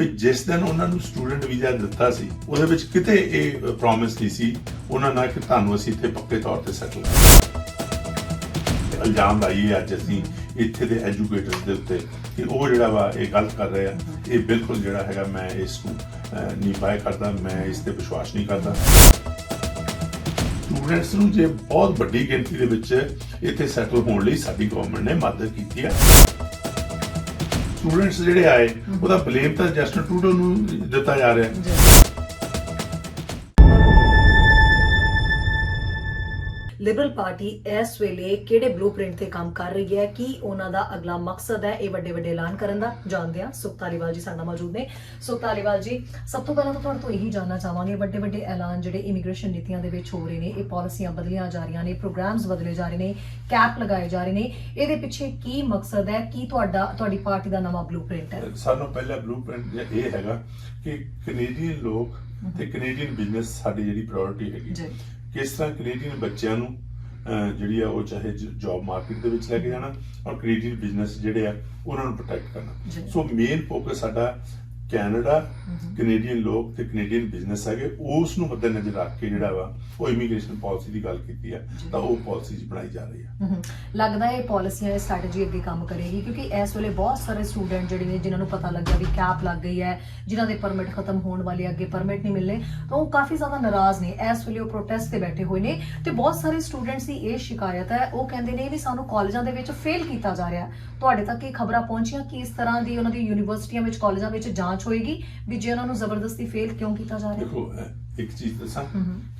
ਵੀ ਜਿਸ ਦਿਨ ਉਹਨਾਂ ਨੂੰ ਸਟੂਡੈਂਟ ਵੀਜ਼ਾ ਦਿੱਤਾ ਸੀ, ਉਹਦੇ ਵਿੱਚ ਕਿਤੇ ਇਹ ਪ੍ਰੋਮਿਸ ਨਹੀਂ ਸੀ, ਉਹਨਾਂ ਨਾਲ ਕਿ ਤੁਹਾਨੂੰ ਅਸੀਂ ਇੱਥੇ ਪੱਕੇ ਤੌਰ ਤੇ ਸੈਟਲ ਇਲਜ਼ਾਮ ਲਾਈਏ ਅੱਜ ਅਸੀਂ ਇੱਥੇ ਦੇ ਐਜੂਕੇਟਰਸ ਦੇ ਉੱਤੇ ਕਿ ਉਹ ਜਿਹੜਾ ਵਾ ਇਹ ਗਲਤ ਕਰ ਰਹੇ ਆ, ਇਹ ਬਿਲਕੁਲ ਜਿਹੜਾ ਹੈਗਾ ਮੈਂ ਇਸ ਨੂੰ ਨਹੀਂ ਬਾਏ ਕਰਦਾ, ਮੈਂ ਇਸ ਤੇ ਵਿਸ਼ਵਾਸ ਨਹੀਂ ਕਰਦਾ। ਸਟੂਡੈਂਟਸ ਨੂੰ ਜੇ ਬਹੁਤ ਵੱਡੀ ਗਿਣਤੀ ਦੇ ਵਿੱਚ ਇੱਥੇ ਸੈਟਲ ਹੋਣ ਲਈ ਸਾਡੀ ਗਵਰਨਮੈਂਟ ਨੇ ਮਦਦ ਕੀਤੀ ਹੈ ਸਟੂਡੈਂਟਸ ਜਿਹੜੇ ਆਏ ਉਹਦਾ ਬਲੇਮ ਤਾਂ ਜਸਟਨ ਟਰੂਡੋ ਨੂੰ ਦਿੱਤਾ ਜਾ ਰਿਹਾ। ਲਿਬਰਲ ਪਾਰਟੀ ਇਸ ਵੇਲੇ ਕਿਹੜੇ ਬਲੂਪ੍ਰਿੰਟ ਤੇ ਕੰਮ ਕਰ ਰਹੀ ਹੈ? ਕੀ ਉਹਨਾਂ ਦਾ ਅਗਲਾ ਮਕਸਦ ਹੈ ਇਹ ਵੱਡੇ ਵੱਡੇ ਐਲਾਨ ਕਰਨ ਦਾ? ਜਾਣਦੇ ਹਾਂ। ਸੁਖ ਧਾਲੀਵਾਲ ਜੀ ਸਾਡੇ ਮੌਜੂਦ ਨੇ। ਸੁਖ ਧਾਲੀਵਾਲ ਜੀ ਸਭ ਤੋਂ ਪਹਿਲਾਂ ਤਾਂ ਤੁਹਾਡੇ ਤੋਂ ਇਹੀ ਜਾਨਣਾ ਚਾਹਾਂਗੇ ਵੱਡੇ ਵੱਡੇ ਐਲਾਨ ਜਿਹੜੇ ਇਮੀਗ੍ਰੇਸ਼ਨ ਨੀਤੀਆਂ ਦੇ ਵਿੱਚ ਹੋ ਰਹੇ ਨੇ ਇਹ ਪਾਲਿਸੀਆਂ ਬਦਲੀਆਂ ਜਾ ਰਹੀਆਂ ਨੇ ਪ੍ਰੋਗਰਾਮਸ ਬਦਲੇ ਜਾ ਰਹੇ ਨੇ ਕੈਪ ਲਗਾਏ ਜਾ ਰਹੇ ਨੇ। ਇਹਦੇ ਪਿੱਛੇ ਕੀ ਮਕਸਦ ਹੈ? ਕੀ ਤੁਹਾਡਾ ਤੁਹਾਡੀ ਪਾਰਟੀ ਦਾ ਨਵਾਂ ਬਲੂਪ੍ਰਿੰਟ ਹੈ? ਸਾਨੂੰ ਪਹਿਲਾ ਬਲੂਪ੍ਰਿੰਟ ਇਹ ਹੈਗਾ ਕਿ ਕੈਨੇਡੀਅਨ ਲੋਕ ਤੇ ਕੈਨੇਡੀਅਨ ਬਿਜ਼ਨਸ ਸਾਡੀ ਜਿਹੜੀ ਪ੍ਰਾਇੋਰਟੀ ਹੈਗੀ। ਜੀ। ਕਿਸ ਤਰ੍ਹਾਂ ਕੈਨੇਡੀਅਨ ਬੱਚਿਆਂ ਨੂੰ ਜਿਹੜੀ ਆ ਉਹ ਚਾਹੇ ਜੌਬ ਮਾਰਕੀਟ ਦੇ ਵਿੱਚ ਲੈ ਕੇ ਜਾਣਾ ਔਰ ਕੈਨੇਡੀਅਨ ਬਿਜ਼ਨਸ ਜਿਹੜੇ ਆ ਉਹਨਾਂ ਨੂੰ ਪ੍ਰੋਟੈਕਟ। ਕਰਨਾ ਸੋ ਮੇਨ ਫੋਕਸ ਸਾਡਾ ਕੈਨੇਡਾ ਕੈਨੇਡੀਅਨ ਲੋਕ ਤੇ ਕੈਨੇਡੀਅਨ ਬਿਜ਼ਨਸ ਹੈਗੇ ਉਸ ਨੂੰ ਮੱਦੇ ਨਜ਼ਰ ਰੱਖ ਕੇ ਜਿਹੜਾ ਵਾ ਉਹ ਇਮੀਗ੍ਰੇਸ਼ਨ ਪਾਲਿਸੀ ਦੀ ਗੱਲ ਕੀਤੀ ਆ ਜੀ। ਤਾਂ ਉਹ ਪਾਲਿਸੀ ਬਣਾਈ ਜਾ ਰਹੀ ਆ ਲੱਗਦਾ ਇਹ ਪਾਲਿਸੀਆਂ ਇਹ ਸਟ੍ਰੈਟਜੀ ਅੱਗੇ ਕੰਮ ਕਰੇਗੀ ਕਿਉਂਕਿ ਇਸ ਵੇਲੇ ਬਹੁਤ ਸਾਰੇ ਸਟੂਡੈਂਟ ਜਿਹੜੇ ਨੇ ਜਿਨ੍ਹਾਂ ਨੂੰ ਪਤਾ ਲੱਗਿਆ ਵੀ ਕੈਪ ਲੱਗ ਗਈ ਹੈ ਜਿਨ੍ਹਾਂ ਦੇ ਪਰਮਿਟ ਖਤਮ ਹੋਣ ਵਾਲੇ ਅੱਗੇ ਪਰਮਿਟ ਨਹੀਂ ਮਿਲਨੇ ਤਾਂ ਉਹ ਕਾਫੀ ਜ਼ਿਆਦਾ ਨਾਰਾਜ਼ ਨੇ ਇਸ ਵੇਲੇ ਉਹ ਪ੍ਰੋਟੈਸਟ ਤੇ ਬੈਠੇ ਹੋਏ ਨੇ ਤੇ ਬਹੁਤ ਸਾਰੇ ਸਟੂਡੈਂਟਸ ਦੀ ਇਹ ਸ਼ਿਕਾਇਤ ਹੈ ਉਹ ਕਹਿੰਦੇ ਨੇ ਵੀ ਸਾਨੂੰ ਕਾਲਜਾਂ ਦੇ ਵਿੱਚ ਫੇਲ ਕੀਤਾ ਜਾ ਰਿਹਾ। ਤੁਹਾਡੇ ਤੱਕ ਇਹ ਖਬਰਾਂ ਪਹੁੰਚੀਆਂ ਕਿ ਇਸ ਤਰ੍ਹਾਂ ਦੀ ਉਹਨਾਂ ਦੀ ਯੂਨੀਵਰਸਿਟੀਆਂ ਵਿੱਚ ਕਾਲਜਾਂ ਵਿੱਚ ਜਾਂਚ ਹੋਏਗੀ ਵੀ ਜੇ ਉਹਨਾਂ ਨੂੰ ਜ਼ਬਰਦਸਤੀ ਫੇਲ ਕਿਉਂ ਕੀਤਾ ਜਾ ਰਿਹਾ? ਹੈ ਦੇਖੋ ਅਹ, ਇੱਕ ਚੀਜ਼ ਦੱਸਾਂ।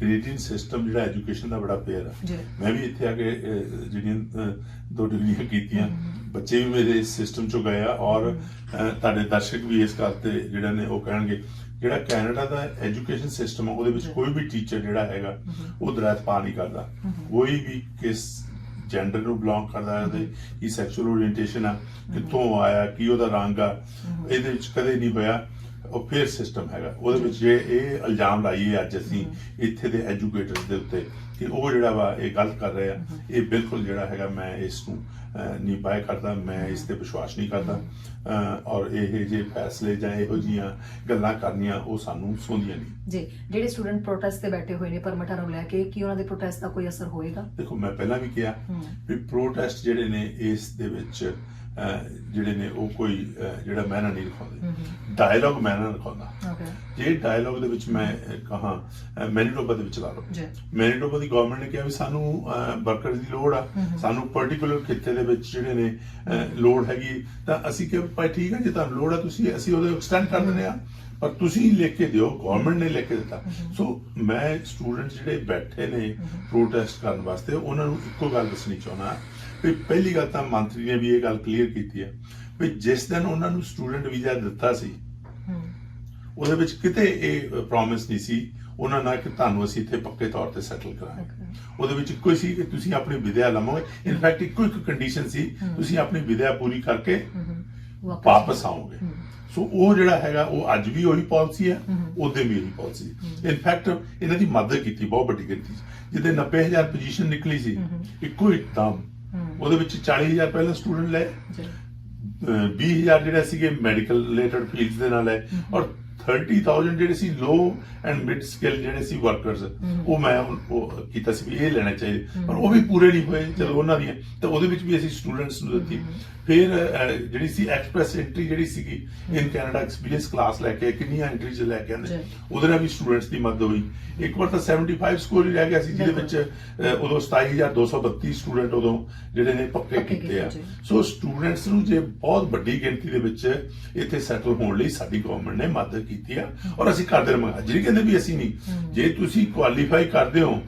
ਕੈਨੇਡੀਅਨ ਸਿਸਟਮ ਜਿਹੜਾ ਐਜੂਕੇਸ਼ਨ ਦਾ ਬੜਾ ਫੇਅਰ ਆ। ਜੀ। ਮੈਂ ਵੀ ਇੱਥੇ ਆ ਕੇ ਅਹ, ਜਿਹੜੀਆਂ ਅਹ, ਦੋ ਡਿਗਰੀਆਂ ਕੀਤੀਆਂ। ਬੱਚੇ ਵੀ ਮੇਰੇ ਇਸ ਸਿਸਟਮ ਚੋਂ ਗਏ ਆ ਔਰ ਅਹ, ਤੁਹਾਡੇ ਦਰਸ਼ਕ ਵੀ ਇਸ ਗੱਲ ਤੇ ਜਿਹੜਾ ਨੇ ਉਹ ਕਹਿਣਗੇ। ਜਿਹੜਾ ਕੈਨੇਡਾ ਦਾ ਐਜੂਕੇਸ਼ਨ ਸਿਸਟਮ ਆ ਉਹਦੇ ਵਿੱਚ। ਕੋਈ ਵੀ ਟੀਚਰ ਜਿਹੜਾ ਹੈਗਾ। ਉਹ ਦਰਾਤ ਪਾ ਨਹੀਂ ਕਰਦਾ। ਕੋਈ ਵੀ ਕਿਸ ਜੈਂਡਰ ਨੂੰ ਬਿਲੋਂਗ ਕਰਦਾ ਹੈ ਉਹਦੇ ਕੀ ਸੈਕਸ਼ੂਅਲ ਓਰੀਐਂਟੇਸ਼ਨ ਆ, ਕਿੱਥੋਂ ਆਇਆ, ਕੀ ਉਹਦਾ ਰੰਗ ਆ, ਇਹਦੇ ਵਿੱਚ ਕਦੇ ਨਹੀਂ ਹੋਇਆ। ਉਹ ਫੇਰ ਸਿਸਟਮ ਹੈਗਾ। ਉਹਦੇ ਵਿੱਚ ਜੇ ਇਹ ਇਲਜ਼ਾਮ ਲਾਈਏ ਅੱਜ ਅਸੀਂ ਇੱਥੇ ਦੇ ਐਜੂਕੇਟਰਸ ਦੇ ਉੱਤੇ ਕਿ ਉਹ ਜਿਹੜਾ ਵਾ ਇਹ ਗਲਤ ਕਰ ਰਹੇ ਆ ਇਹ ਬਿਲਕੁਲ ਜਿਹੜਾ ਹੈਗਾ ਮੈਂ ਇਸ ਨੂੰ ਨਹੀਂ ਬਾਏ ਕਰਦਾ ਮੈਂ ਇਸ ਤੇ ਵਿਸ਼ਵਾਸ ਨਹੀਂ ਕਰਦਾ। ਔਰ ਇਹ ਜੇ ਫੈਸਲੇ ਜਾਂ ਇਹੋ ਜੀਆਂ ਗੱਲਾਂ ਕਰਨੀਆਂ ਉਹ ਸਾਨੂੰ ਸੋਹਣੀਆਂ ਨਹੀਂ। ਜੀ ਜਿਹੜੇ ਸਟੂਡੈਂਟ ਪ੍ਰੋਟੈਸਟ ਤੇ ਬੈਠੇ ਹੋਏ ਨੇ ਪਰਮਿਟਾਂ ਨੂੰ ਲੈ ਕੇ ਕੀ ਉਹਨਾਂ ਦੇ ਪ੍ਰੋਟੈਸਟ ਦਾ ਕੋਈ ਅਸਰ ਹੋਏਗਾ? ਦੇਖੋ ਮੈਂ ਪਹਿਲਾਂ ਵੀ ਕਿਹਾ। ਵੀ ਪ੍ਰੋਟੈਸਟ ਜਿਹੜੇ ਨੇ ਇਸ ਦੇ ਵਿੱਚ ਜਿਹੜੇ ਨੇ ਉਹ ਕੋਈ ਜਿਹੜਾ ਮੈਨਾ ਨਹੀਂ ਲਿਖਾਉਂਦੇ। ਹਮ ਡਾਇਲੌਗ ਮੈਨਾ ਲਿਖਾਉਂਦਾ। ਓਕੇ ਜੇ ਡਾਇਲੌਗ ਦੇ ਵਿੱਚ ਮੈਂ ਕਹਾਂ ਮੈਨੀਟੋਬਾ ਦੇ ਵਿੱਚ ਲਾ ਲਓ। ਮੈਨੀਟੋਬਾ ਦੀ ਗਵਰਨਮੈਂਟ ਨੇ ਕਿਹਾ ਵੀ ਸਾਨੂੰ ਵਰਕਰਸ ਦੀ ਲੋੜ ਆ। ਸਾਨੂੰ ਪਾਰਟਿਕੂਲਰ ਖਿੱਤੇ ਦੇ ਵਿੱਚ ਜਿਹੜੇ ਨੇ ਲੋੜ ਹੈਗੀ। ਤਾਂ ਅਸੀਂ ਕਿਹਾ ਵੀ ਭਾਈ ਠੀਕ ਹੈ ਜੇ ਤੁਹਾਨੂੰ ਲੋੜ ਆ ਤੁਸੀਂ ਅਸੀਂ ਉਹਦੇ ਐਕਸਟੈਂਡ ਕਰ ਦਿੰਦੇ ਆ। ਪਰ ਤੁਸੀਂ ਲਿਖ ਕੇ ਦਿਓ ਗਵਰਨਮੈਂਟ ਨੇ ਲਿਖ ਕੇ ਦਿੱਤਾ। ਸੋ ਮੈਂ ਸਟੂਡੈਂਟ ਜਿਹੜੇ ਬੈਠੇ ਨੇ ਪ੍ਰੋਟੈਸਟ ਕਰਨ ਵਾਸਤੇ ਉਹਨਾਂ ਨੂੰ ਇੱਕੋ ਗੱਲ ਦੱਸਣੀ ਚਾਹੁੰਦਾ। ਵੀ ਪਹਿਲੀ ਗੱਲ ਤਾਂ ਮੰਤਰੀ ਨੇ ਵੀ ਇਹ ਗੱਲ ਕਲੀਅਰ ਕੀਤੀ ਹੈ ਵੀ ਜਿਸ ਦਿਨ ਉਹਨਾਂ ਨੂੰ ਸਟੂਡੈਂਟ ਵੀਜ਼ਾ ਦਿੱਤਾ ਸੀ ਉਹਦੇ ਵਿੱਚ ਕਿਤੇ ਇਹ ਪ੍ਰੋਮਿਸ ਨਹੀਂ ਸੀ ਉਹਨਾਂ ਨਾਲ ਕਿ ਤੁਹਾਨੂੰ ਅਸੀਂ ਇੱਥੇ ਪੱਕੇ ਤੌਰ ਤੇ ਸੈਟਲ ਕਰਾਂਗੇ. ਉਹਦੇ ਵਿੱਚ ਹੀ ਸੀ ਕਿ ਤੁਸੀਂ ਆਪਣੀ ਵਿਦਿਆ ਲਵੋਗੇ ਇਨਫੈਕਟ ਇੱਕੋ ਇੱਕ ਕੰਡੀਸ਼ਨ ਸੀ ਤੁਸੀਂ ਆਪਣੀ ਵਿਦਿਆ ਪੂਰੀ ਕਰਕੇ ਵਾਪਸ ਆਓਗੇ। ਸੋ ਉਹ ਜਿਹੜਾ ਹੈਗਾ ਉਹ ਅੱਜ ਵੀ ਉਹੀ ਪਾਲਿਸੀ ਹੈ। ਉਹਦੇ ਵੀ ਉਹੀ ਪਾਲਿਸੀ ਇਨਫੈਕਟ ਇਹਨਾਂ ਦੀ ਮਦਦ ਕੀਤੀ ਬਹੁਤ ਵੱਡੀ ਗਿਣਤੀ। ਜਿਹਦੇ 90000 ਪੋਜੀਸ਼ਨ ਨਿਕਲੀ ਸੀ। ਇੱਕੋ ਇੱਕਦਮ। ਉਹਦੇ ਵਿੱਚ 40000 ਪਹਿਲਾਂ ਸਟੂਡੈਂਟ ਲਏ ਜੀ। ਅਹ 20000 ਜਿਹੜੇ ਸੀਗੇ ਮੈਡੀਕਲ ਰਿਲੇਟਡ ਫੀਲਡਸ ਦੇ ਨਾਲ ਹੈ ਔਰ 30000 ਜਿਹੜੇ ਸੀ ਲੋ ਐਂਡ ਮਿਡ ਸਕਿੱਲ ਜਿਹੜੇ ਸੀ ਵਰਕਰਸ ਉਹ ਮੈਂ ਉਹ- ਕੀਤਾ ਸੀ ਵੀ ਇਹ ਲੈਣੇ ਚਾਹੀਦੇ। ਪਰ ਉਹ ਵੀ ਪੂਰੇ ਨਹੀਂ ਹੋਏ ਚਲੋ ਉਹਨਾਂ ਦੀਆਂ। ਤਾਂ ਉਹਦੇ ਵਿੱਚ ਵੀ ਅਸੀਂ ਸਟੂਡੈਂਟਸ ਨੂੰ ਦਿੱਤੀ। ਫਿਰ ਜਿਹੜੀ ਸੀ ਐਕਸਪ੍ਰੈਸ ਐਂਟਰੀ ਜਿਹੜੀ ਸੀਗੀ ਇਨ ਕੈਨੇਡਾ ਐਕਸਪੀਰੀਅੰਸ ਕਲਾਸ ਲੈ ਕੇ ਕਿੰਨੀਆਂ ਐਂਟਰੀਜ਼ ਲੈ ਕੇ ਆਂਦੇ। ਉਹਦੇ ਨਾਲ ਵੀ ਸਟੂਡੈਂਟਸ ਦੀ ਮਦਦ ਹੋਈ। ਇੱਕ ਵਾਰ ਤਾਂ 75 ਸਕੋਰ ਹੀ ਰਹਿ ਗਿਆ ਸੀ ਜਿਹਦੇ ਵਿੱਚ ਉਦੋਂ 27232 ਸਟੂਡੈਂਟ ਉਦੋਂ ਜਿਹੜੇ ਨੇ ਪੱਕੇ ਕੀਤੇ ਆ। ਸੋ ਸਟੂਡੈਂਟਸ ਨੂੰ ਜੇ ਬਹੁਤ ਵੱਡੀ ਗਿਣਤੀ ਦੇ ਵਿੱਚ ਇੱਥੇ ਸੈਟਲ ਹੋਣ ਲਈ ਸਾਡੀ ਗਵਰਨਮੈਂਟ ਨੇ ਮਦਦ ਕੀਤੀ ਆ ਔਰ ਅਸੀਂ ਕਰਦੇ ਰਹਾਂਗੇ ਜਿਹੜੀ ਕਹਿੰਦੇ ਵੀ ਅਸੀਂ ਨਹੀਂ ਜੇ ਤੁਸੀਂ ਕੁਆਲੀਫਾਈ ਕਰਦੇ ਹੋ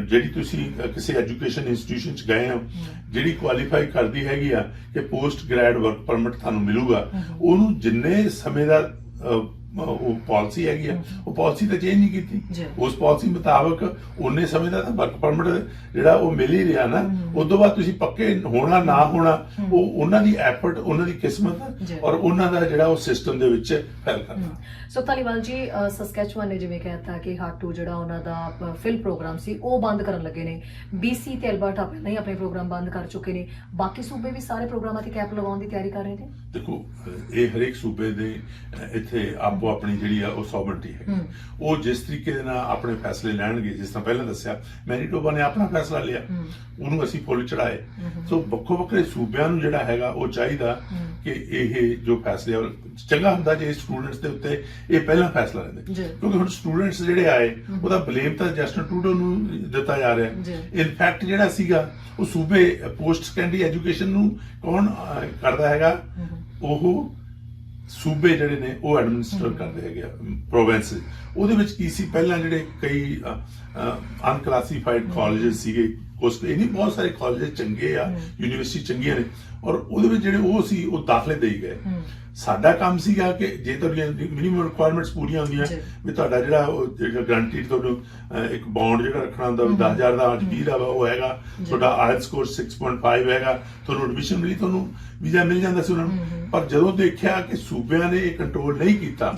ਜਿਹੜੀ ਤੁਸੀਂ ਕਿਸੇ ਐਜੂਕੇਸ਼ਨ ਇੰਸਟੀਟਿਊਸ਼ਨ ਚ ਗਏ ਹੋ ਜਿਹੜੀ ਕੁਆਲੀਫਾਈ ਕਰਦੀ ਹੈਗੀ ਆ ਕਿ ਪੋਸਟ ਗ੍ਰੈਡ ਵਰਕ ਪਰਮਿਟ ਤੁਹਾਨੂੰ ਮਿਲੂਗਾ ਉਹਨੂੰ ਜਿੰਨੇ ਸਮੇਂ ਦਾ ਉਹ ਪਾਲਿਸੀ ਹੈਗੀ ਆ। ਉਹ ਪਾਲਿਸੀ ਤਾਂ ਚੇਂਜ ਨਹੀਂ। ਕੀਤੀ। ਉਸ ਪਾਲਿਸੀ ਮੁਤਾਬਕ ਉਹਨੇ ਸਮੇਂ ਦਾ ਤਾਂ ਵਰਕ ਪਰਮਿਟ ਜਿਹੜਾ ਉਹ ਮਿਲ ਹੀ ਰਿਹਾ ਨਾ। ਉਸ ਤੋਂ ਬਾਅਦ ਤੁਸੀਂ ਪੱਕੇ ਹੋਣਾ ਨਾ ਹੋਣਾ ਉਹ ਉਹਨਾਂ ਦੀ ਐਫਰਟ ਉਹਨਾਂ ਦੀ। ਕਿਸਮਤ ਔਰ ਉਹਨਾਂ ਦਾ ਜਿਹੜਾ ਉਹ ਸਿਸਟਮ ਦੇ ਵਿੱਚ ਫੈਲ ਕਰਨਾ ਸੋ ਧਾਲੀਵਾਲ ਜੀ ਸਸਕੈਚੁਅਨ ਨੇ ਜਿਵੇਂ ਕਹਿਤਾ ਕਿ ਹਾਟੂ ਜਿਹੜਾ ਉਹਨਾਂ ਦਾ ਫਿਲ ਪ੍ਰੋਗਰਾਮ ਸੀ ਉਹ ਬੰਦ ਕਰਨ ਲੱਗੇ ਨੇ। BC ਤੇ ਅਲਬਰਟਾ ਪਹਿਲਾਂ ਹੀ ਆਪਣੇ ਪ੍ਰੋਗਰਾਮ ਬੰਦ ਕਰ ਚੁੱਕੇ ਨੇ। ਬਾਕੀ ਸੂਬੇ ਵੀ ਸਾਰੇ ਪ੍ਰੋਗਰਾਮਾਂ ਤੇ ਕੈਪ ਲਗਾਉਣ ਦੀ ਤਿਆਰੀ ਕਰ ਰਹੇ ਨੇ? ਦੇਖੋ ਇਹ ਹਰੇਕ ਸੂਬੇ ਦੇ ਇੱਥੇ ਆਪੋ ਆਪਣੀ ਜਿਹੜੀ ਆ ਉਹ ਸੌਵਰਨਟੀ ਹੈ। ਉਹ ਜਿਸ ਤਰੀਕੇ ਦੇ ਨਾਲ ਆਪਣੇ ਫੈਸਲੇ ਲੈਣਗੇ ਜਿਸ ਤਰ੍ਹਾਂ ਪਹਿਲਾਂ ਦੱਸਿਆ ਮੈਨੀਟੋਬਾ ਨੇ ਆਪਣਾ ਫੈਸਲਾ ਲਿਆ। ਉਹਨੂੰ ਅਸੀਂ ਫੁੱਲ ਚੜਾਏ ਸੋ ਵੱਖੋ ਵੱਖਰੇ ਸੂਬਿਆਂ ਨੂੰ ਜਿਹੜਾ ਹੈਗਾ ਉਹ ਚਾਹੀਦਾ। ਕਿ ਇਹ ਜੋ ਫੈਸਲੇ ਚੰਗਾ ਹੁੰਦਾ ਜੇ ਸਟੂਡੈਂਟਸ ਦੇ ਉੱਤੇ ਇਹ ਪਹਿਲਾਂ ਫੈਸਲਾ ਲੈਂਦੇ। ਕਿਉਂਕਿ ਹੁਣ ਸਟੂਡੈਂਟਸ ਜਿਹੜੇ ਆਏ ਉਹਦਾ ਬਲੇਮ ਤਾਂ ਜਸਟਨ ਟਰੂਡੋ ਨੂੰ ਦਿੱਤਾ ਜਾ। ਰਿਹਾ ਇਨਫੈਕਟ ਜਿਹੜਾ ਸੀਗਾ ਉਹ ਸੂਬੇ ਪੋਸਟ ਸੈਕੰਡਰੀ ਐਜੂਕੇਸ਼ਨ ਨੂੰ ਕੌਣ ਕਰਦਾ ਹੈਗਾ ਉਹ ਸੂਬੇ ਜਿਹੜੇ ਨੇ ਉਹ ਐਡਮਿਨਿਸਟਰ ਕਰਦੇ ਹੈਗੇ ਪ੍ਰੋਵਿੰਸ ਉਹਦੇ ਵਿੱਚ ਕੀ ਸੀ ਪਹਿਲਾਂ ਜਿਹੜੇ ਕਈ ਅਨਕਲਾਸੀਫਾਈਡ ਕਾਲਜਸ ਸੀਗੇ ਉਸ ਇਹ ਨਹੀਂ ਬਹੁਤ ਸਾਰੇ ਕਾਲਜ ਚੰਗੇ ਆ ਯੂਨੀਵਰਸਿਟੀ ਚੰਗੀਆਂ ਨੇ ਔਰ ਉਹਦੇ ਵਿੱਚ ਜਿਹੜੇ ਉਹ ਸੀ ਉਹ ਦਾਖਲੇ ਦੇਈ ਗਏ। ਸਾਡਾ ਕੰਮ ਸੀਗਾ ਕਿ ਜੇ ਤੁਹਾਡੀਆਂ ਮਿਨੀਮਮ ਰਿਕੁਆਇਰਮੈਂਟਸ ਪੂਰੀਆਂ ਹੁੰਦੀਆਂ। ਵੀ ਤੁਹਾਡਾ ਜਿਹੜਾ ਜਿਹੜਾ ਗਰੰਟੀਡ ਤੁਹਾਨੂੰ ਇੱਕ ਬੌਂਡ ਜਿਹੜਾ ਰੱਖਣਾ ਹੁੰਦਾ ਵੀ 10000 ਦਾ 20 ਦਾ ਉਹ ਹੈਗਾ। ਤੁਹਾਡਾ ਆਇਲਸ ਸਕੋਰ 6.5 ਹੈਗਾ ਤੁਹਾਨੂੰ ਐਡਮਿਸ਼ਨ ਮਿਲੀ ਤੁਹਾਨੂੰ ਵੀਜ਼ਾ ਮਿਲ ਜਾਂਦਾ ਸੀ ਉਹਨਾਂ ਨੂੰ ਪਰ ਜਦੋਂ ਦੇਖਿਆ ਕਿ ਸੂਬਿਆਂ ਨੇ ਇਹ ਕੰਟਰੋਲ ਨਹੀਂ ਕੀਤਾ।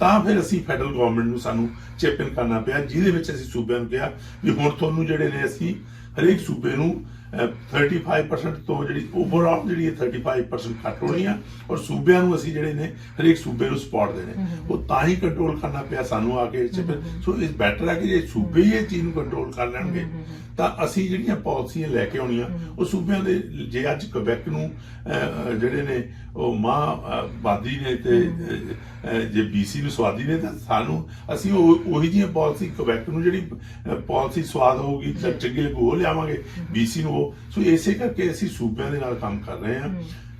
ਤਾਂ ਫਿਰ ਅਸੀਂ ਫੈਡਰਲ ਗਵਰਨਮੈਂਟ ਨੂੰ ਸਾਨੂੰ ਚੈਪ ਇਨ ਕਰਨਾ ਪਿਆ ਜਿਹਦੇ ਵਿੱਚ ਅਸੀਂ ਸੂਬਿਆਂ ਨੂੰ ਕਿਹਾ ਵੀ ਹੁਣ ਤੁਹਾਨੂੰ ਜਿਹੜੇ ਨੇ ਅਸੀਂ ਹਰੇਕ ਸੂਬੇ ਨੂੰ 35% ਤੋਂ ਜਿਹੜੀ ਓਵਰਆਲ ਜਿਹੜੀ ਹੈ 35% ਕੱਟ ਹੋਣੀ ਆ ਔਰ ਸੂਬਿਆਂ ਨੂੰ ਅਸੀਂ ਜਿਹੜੇ ਨੇ ਹਰੇਕ ਸੂਬੇ ਨੂੰ ਸਪੋਰਟ ਦੇਣੇ ਉਹ ਤਾਂ ਹੀ ਕੰਟਰੋਲ ਕਰਨਾ ਪਿਆ ਸਾਨੂੰ ਆ ਕੇ। ਸੋ ਇਸ ਬੈਟਰ ਹੈ ਕਿ ਜੇ ਸੂਬੇ ਹੀ ਇਹ ਚੀਜ਼ ਨੂੰ ਕੰਟਰੋਲ ਕਰ ਲੈਣਗੇ ਤਾਂ ਅਸੀਂ ਜਿਹੜੀਆਂ ਪਾਲਿਸੀਆਂ ਲੈ ਕੇ ਆਉਣੀਆਂ ਉਹ ਸੂਬਿਆਂ ਦੇ ਜੇ ਅੱਜ ਕੁਬੈਕ ਨੂੰ ਜਿਹੜੇ ਨੇ ਉਹ ਮਾਂ ਬਾਦੀ ਨੇ ਤੇ ਜੇ ਬੀਸੀ ਨੂੰ ਸਵਾਦੀ ਨੇ ਤਾਂ ਸਾਨੂੰ ਅਸੀਂ ਉਹ ਉਹੀ ਜਿਹੀਆਂ ਪਾਲਿਸੀ ਕੁਬੈਕ ਨੂੰ ਜਿਹੜੀ ਪਾਲਿਸੀ ਸਵਾਦ ਹੋਊਗੀ ਤਾਂ ਚੰਗੀ ਉਹ ਲਿਆਵਾਂਗੇ। ਬੀਸੀ ਨੂੰ ਉਹ ਸੋ ਇਸੇ ਕਰਕੇ ਅਸੀਂ ਸੂਬਿਆਂ ਦੇ ਨਾਲ ਕੰਮ ਕਰ ਰਹੇ ਹਾਂ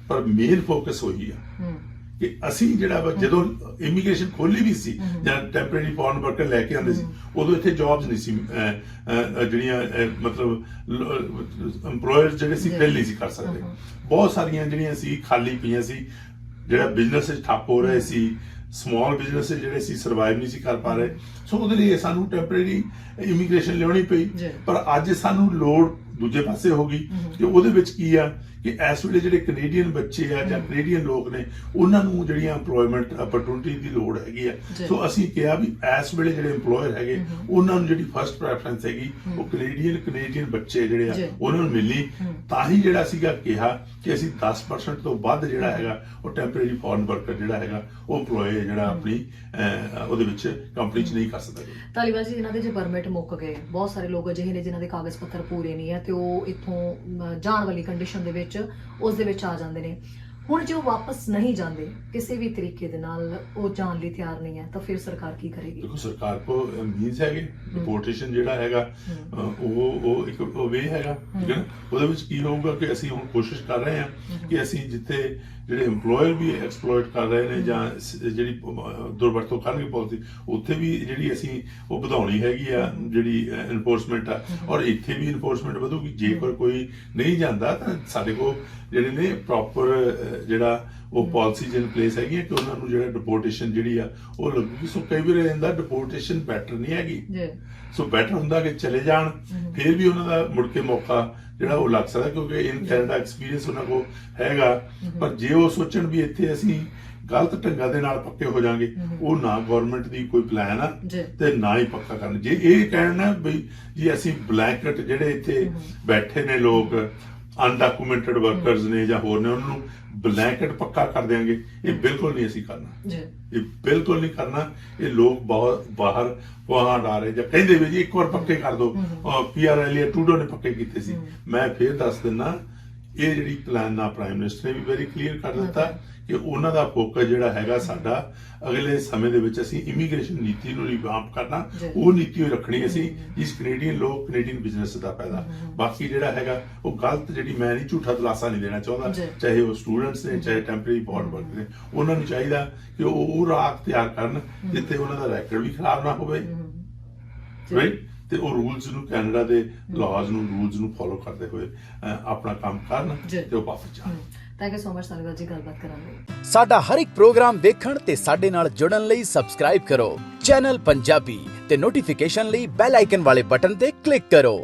ਪਰ ਮੇਨ ਫੋਕਸ ਉਹੀ ਆ ਕਿ ਅਸੀਂ ਜਿਹੜਾ ਵਾ ਜਦੋਂ ਇਮੀਗ੍ਰੇਸ਼ਨ ਖੋਲੀ ਵੀ ਸੀ ਜਾਂ ਟੈਂਪਰੇਰੀ ਫੋਰਨ ਵਰਕਰ ਲੈ ਕੇ ਆਉਂਦੇ ਸੀ ਉਦੋਂ ਇੱਥੇ ਜੌਬਸ ਨਹੀਂ ਸੀ ਜਿਹੜੀਆਂ ਮਤਲਬ EMPLOYERS ਜਿਹੜੇ ਸੀ ਫਿਲ ਨਹੀਂ ਸੀ ਕਰ ਸਕਦੇ। ਬਹੁਤ ਸਾਰੀਆਂ ਜਿਹੜੀਆਂ ਸੀ ਖਾਲੀ ਪਈਆਂ ਸੀ ਜਿਹੜਾ ਬਿਜ਼ਨਸ ਠੱਪ ਹੋ ਰਹੇ ਸੀ ਸਮਾਲ ਬਿਜ਼ਨਸ ਜਿਹੜੇ ਸੀ ਸਰਵਾਈਵ ਨਹੀਂ ਸੀ ਕਰ ਪਾ ਰਹੇ। ਸੋ ਉਹਦੇ ਲਈ ਸਾਨੂੰ ਟੈਂਪਰੇਰੀ ਇਮੀਗ੍ਰੇਸ਼ਨ ਲਿਆਉਣੀ ਪਈ। ਪਰ ਅੱਜ ਸਾਨੂੰ ਲੋੜ ਦੂਜੇ ਪਾਸੇ ਹੋ ਗਈ ਕਿ ਉਹਦੇ ਵਿੱਚ ਕੀ ਆ? ਕਿ ਇਸ ਵੇਲੇ ਜਿਹੜੇ ਕੈਨੇਡੀਅਨ ਬੱਚੇ ਆ ਜਾਂ ਕੈਨੇਡੀਅਨ ਲੋਕ ਨੇ ਉਹਨਾਂ ਨੂੰ ਜਿਹੜੀਆਂ EMPLOYMENT ਅਪਰਚੂਨਿਟੀ ਦੀ ਲੋੜ ਹੈਗੀ ਆ। ਸੋ ਅਸੀਂ ਕਿਹਾ ਵੀ ਇਸ ਵੇਲੇ ਜਿਹੜੇ EMPLOYER ਹੈਗੇ ਉਹਨਾਂ ਨੂੰ ਜਿਹੜੀ ਫਰਸਟ ਪ੍ਰੈਫਰੈਂਸ ਹੈਗੀ ਉਹ ਕੈਨੇਡੀਅਨ ਕੈਨੇਡੀਅਨ ਬੱਚੇ ਜਿਹੜੇ। ਆ ਉਹਨਾਂ ਨੂੰ ਮਿਲਣੀ। ਤਾਂ ਹੀ ਜਿਹੜਾ ਸੀਗਾ ਕਿਹਾ ਕਿ ਅਸੀਂ 10% ਤੋਂ ਵੱਧ ਜਿਹੜਾ ਹੈਗਾ ਉਹ ਟੈਂਪਰੇਰੀ ਫੋਰਨ ਵਰਕਰ ਜਿਹੜਾ ਹੈਗਾ ਉਹ EMPLOYE ਜਿਹੜਾ ਆਪਣੀ ਉਹਦੇ ਵਿੱਚ ਕੰਪਨੀ 'ਚ ਨਹੀਂ ਕਰ ਸਕਦਾ। ਤਾਲੀਬਾਨ ਜੀ ਜਿਨ੍ਹਾਂ ਦੇ ਜੇ ਪਰਮਿਟ ਮੁੱਕ ਗਏ ਬਹੁਤ ਸਾਰੇ ਲੋਕ ਅਜਿਹੇ ਨੇ ਜਿਨ੍ਹਾਂ ਦੇ ਕਾਗਜ਼ ਪੱਤਰ ਪੂਰੇ ਨਹੀਂ ਹੈ ਤੇ ਉਹ ਇੱਥੋਂ ਜਾਣ ਵਾਲੀ ਕੰਡੀਸ਼ਨ ਦੇ ਵਿੱਚ ਉਸ ਦੇ ਵਿੱਚ ਆ ਜਾਂਦੇ ਨੇ। ਹੁਣ ਜੇ ਵਾਪਸ ਨਹੀਂ ਜਾਂਦੇ ਕਿਸੇ ਵੀ ਤਰੀਕੇ ਦੇ ਨਾਲ ਉਹ ਜਾਣ ਲਈ ਤਿਆਰ ਨਹੀਂ ਹੈ ਤਾਂ ਫਿਰ ਸਰਕਾਰ ਕੀ ਕਰੇਗੀ? ਦੇਖੋ ਸਰਕਾਰ ਕੋ ਮੀਨਸ ਹੈਗੇ ਡਿਪੋਰਟੇਸ਼ਨ ਜਿਹੜਾ ਹੈਗਾ ਉਹ ਉਹ ਇੱਕ ਵੇ ਹੈਗਾ ਠੀਕ ਹੈ ਉਹਦੇ ਵਿੱਚ ਕੀ ਹੋਊਗਾ ਕਿ ਅਸੀਂ ਹੁਣ ਕੋਸ਼ਿਸ਼ ਕਰ ਰਹੇ ਹਾਂ ਕਿ ਅਸੀਂ ਜਿੱਥੇ ਜਿਹੜੇ EMPLOYER ਵੀ ਐਕਸਪਲੋਇਟ ਕਰ ਰਹੇ ਨੇ ਜਾਂ ਜਿਹੜੀ ਦੁਰਵਰਤੋਂ ਕਰਨਗੇ ਪਾਲਿਸੀ ਉੱਥੇ ਵੀ ਜਿਹੜੀ ਅਸੀਂ ਉਹ ਵਧਾਉਣੀ ਹੈਗੀ ਆ ਜਿਹੜੀ ਐਨਫੋਰਸਮੈਂਟ ਆ। ਔਰ ਇੱਥੇ ਵੀ ਐਨਫੋਰਸਮੈਂਟ ਵਧੂਗੀ। ਜੇਕਰ ਕੋਈ ਨਹੀਂ ਜਾਂਦਾ ਤਾਂ ਸਾਡੇ ਕੋਲ ਜਿਹੜੇ ਨੇ ਪ੍ਰੋਪਰ ਜਿਹੜਾ ਉਹ ਪਾਲਿਸੀਜ਼ ਇਨ ਪਲੇਸ ਹੈਗੀਆਂ ਕਿ ਉਹਨਾਂ ਨੂੰ ਜਿਹੜਾ ਡਿਪੋਰਟੇਸ਼ਨ ਜਿਹੜੀ ਆ ਉਹ ਲੱਗੂਗੀ। ਸੋ ਕਈ ਵਾਰ ਇਹਦਾ ਡਿਪੋਰਟੇਸ਼ਨ ਬੈਟਰ ਨਹੀਂ ਹੈਗੀ। ਜੀ। ਸੋ ਬੈਟਰ ਹੁੰਦਾ ਕਿ ਚਲੇ ਜਾਣ। ਫਿਰ ਵੀ ਉਹਨਾਂ ਦਾ ਮੁੜ ਕੇ ਮੌਕਾ ਜਿਹੜਾ ਉਹ ਲੱਗ ਸਕਦਾ ਕਿਉਂਕਿ ਇਨ ਕੈਨੇਡਾ ਐਕਸਪੀਰੀਅੰਸ ਉਹਨਾਂ ਕੋਲ ਹੈਗਾ। ਪਰ ਜੇ ਉਹ ਸੋਚਣ ਵੀ ਇੱਥੇ ਅਸੀਂ ਗਲਤ ਢੰਗਾਂ ਦੇ ਨਾਲ ਪੱਕੇ ਹੋ ਜਾਾਂਗੇ ਉਹ ਨਾ ਗਵਰਨਮੈਂਟ ਦੀ ਕੋਈ ਪਲਾਨ ਆ। ਤੇ ਨਾ ਹੀ ਪੱਕਾ ਕਰਨ। ਜੇ ਇਹ ਕਹਿਣਾ ਵੀ ਜੀ ਅਸੀਂ ਬਲੈਂਕਟ ਜਿਹੜੇ ਇੱਥੇ ਬੈਠੇ ਨੇ ਲੋਕ ਅਨਡਾਕੂਮੈਂਟਡ ਵਰਕਰਸ ਨੇ ਜਾਂ ਹੋਰ ਨੇ ਉਹਨਾਂ ਨੂੰ ਬਲੈਂਕਟ ਪੱਕਾ ਕਰ ਦਿਆਂਗੇ ਇਹ ਬਿਲਕੁਲ ਨਹੀਂ ਅਸੀਂ ਕਰਨਾ। ਜੀ। ਇਹ ਬਿਲਕੁਲ ਨਹੀਂ ਕਰਨਾ ਇਹ ਲੋਕ ਬਹੁਤ ਬਾਹਰ ਬਾਹਰ ਆ ਰਹੇ ਜਾਂ ਕਹਿੰਦੇ ਵੀ ਜੀ ਇੱਕ ਵਾਰ ਪੱਕੇ ਕਰ ਦਿਓ ਪੀਆਰ ਐਲੀਆ ਟੂਡੋ ਨੇ ਪੱਕੇ ਕੀਤੇ ਸੀ। ਮੈਂ ਫੇਰ ਦੱਸ ਦਿੰਨਾ ਇਹ ਜਿਹੜੀ ਪਲਾਨ ਨਾ ਪ੍ਰਾਈਮ ਮਿਨਿਸਟਰ ਨੇ ਵੀ ਵੈਰੀ ਕਲੀਅਰ ਕਰ ਦਿੱਤਾ ਕਿ ਉਹਨਾਂ ਦਾ ਫੋਕਸ ਜਿਹੜਾ ਹੈਗਾ ਸਾਡਾ ਅਗਲੇ ਸਮੇਂ ਦੇ ਵਿੱਚ ਅਸੀਂ ਇਮੀਗ੍ਰੇਸ਼ਨ ਨੀਤੀ ਨੂੰ ਰਿਵਾਂਪ ਕਰਨਾ। ਉਹ ਨੀਤੀ ਉਹ ਰੱਖਣੀ ਅਸੀਂ ਜਿਸ ਕੈਨੇਡੀਅਨ ਲੋਕ ਕੈਨੇਡੀਅਨ ਬਿਜ਼ਨਸ ਦਾ ਪੈਦਾ ਬਾਕੀ ਜਿਹੜਾ ਹੈਗਾ ਉਹ ਗਲਤ ਜਿਹੜੀ ਮੈਂ ਨਹੀਂ ਝੂਠਾ ਦਲਾਸਾ ਨਹੀਂ ਦੇਣਾ। ਚਾਹੁੰਦਾ ਚਾਹੇ ਉਹ ਸਟੂਡੈਂਟਸ ਨੇ ਚਾਹੇ ਟੈਂਪਰੇਰੀ ਬੋਰਡ ਵਰਕ ਨੇ ਉਹਨਾਂ ਨੂੰ ਚਾਹੀਦਾ ਕਿ ਉਹ ਉਹ ਰਾਹ ਤਿਆਰ ਕਰਨ ਜਿੱਥੇ ਉਹਨਾਂ ਦਾ ਰੈਕੋਰਡ ਵੀ ਖਰਾਬ ਨਾ ਹੋਵੇ। ਰਾਈਟ ਤੇ ਉਹ ਰੂਲਸ ਨੂੰ ਕੈਨੇਡਾ ਦੇ ਲਾਜ਼ ਨੂੰ ਰੂਲਸ ਨੂੰ ਫੋਲੋ ਕਰਦੇ ਹੋਏ ਆਪਣਾ ਕੰਮ ਕਰਨ। ਤੇ ਉਹ ਵਾਪਸ ਜਾਣ thank you so much Sargal ji ਗੱਲਬਾਤ ਕਰਨ ਲਈ। ਸਾਡਾ ਹਰ ਇੱਕ ਪ੍ਰੋਗਰਾਮ ਦੇਖਣ ਤੇ ਸਾਡੇ ਨਾਲ ਜੁੜਨ ਲਈ ਸਬਸਕ੍ਰਾਈਬ ਕਰੋ। ਚੈਨਲ ਪੰਜਾਬੀ ਤੇ ਨੋਟੀਫਿਕੇਸ਼ਨ ਲਈ ਬੈਲ ਆਈਕਨ ਵਾਲੇ ਬਟਨ ਤੇ ਕਲਿੱਕ ਕਰੋ।